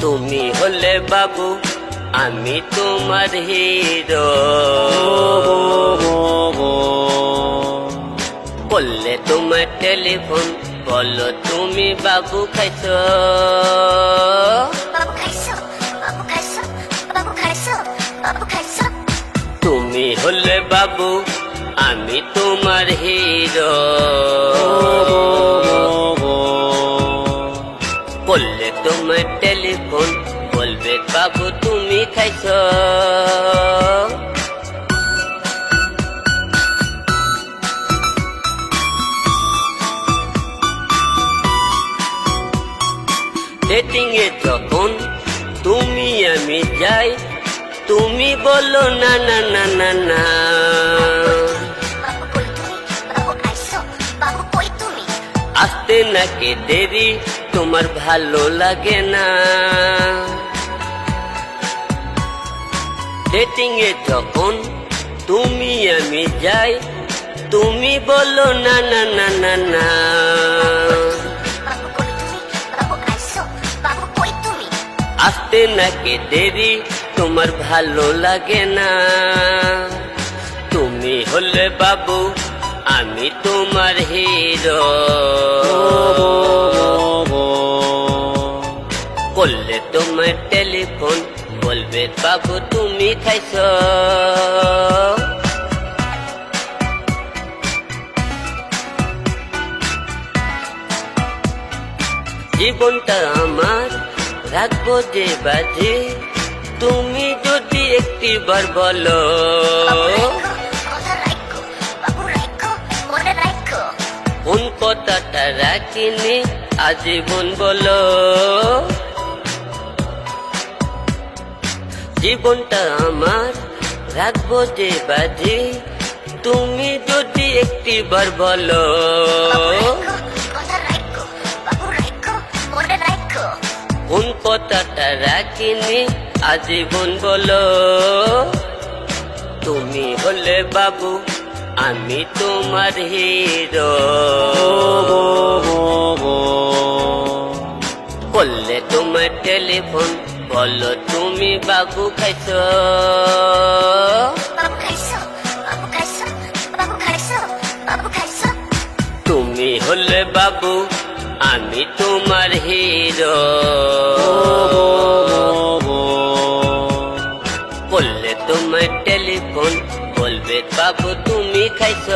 তুমি হলে বাবু আমি তোমার হিরো। বললে তোমার টেলিফোন বলো তুমি বাবু খাইছ। তুমি হলে বাবু আমি তোমার হিরো। তোমার টেলিফোন বলবে বাবু তুমি খাইছ। ডেটিং এ যখন তুমি আমি যাই তুমি বলো না না না না না। আসতে নাকি দেরি? তোমার ভালো লাগে না। ডেটিং এ যখন তুমি আমি যাই তুমি বলো না না না না না। আসতে নাকি দেরি? তোমার ভালো লাগে না। তুমি হলে বাবু আমি তোমার হিরো। করলে তোমার টেলিফোন, বলবে, বাবু, তুমি খাইছ। জীবনটা আমার রাখব যে বাজে, তুমি যদি বলো। রাখো মনে রাখো কোন কথাটা রাখিনি, আজীবন বলো। জীবনটা আমার, রাখব যে বাজে। তুমি যদি একটিবার বলো। কোন কথাটা রাখিনি, আজীবন বলো। তুমি হলে বাবু, আমি তোমার হিরো। করলে তোমার টেলিফোন বলো তুমি বাবু খাইছ? তুমি হলে বাবু আমি তোমার হিরো। বললে তোমার টেলিফোন বলবে বাবু তুমি খাইছ।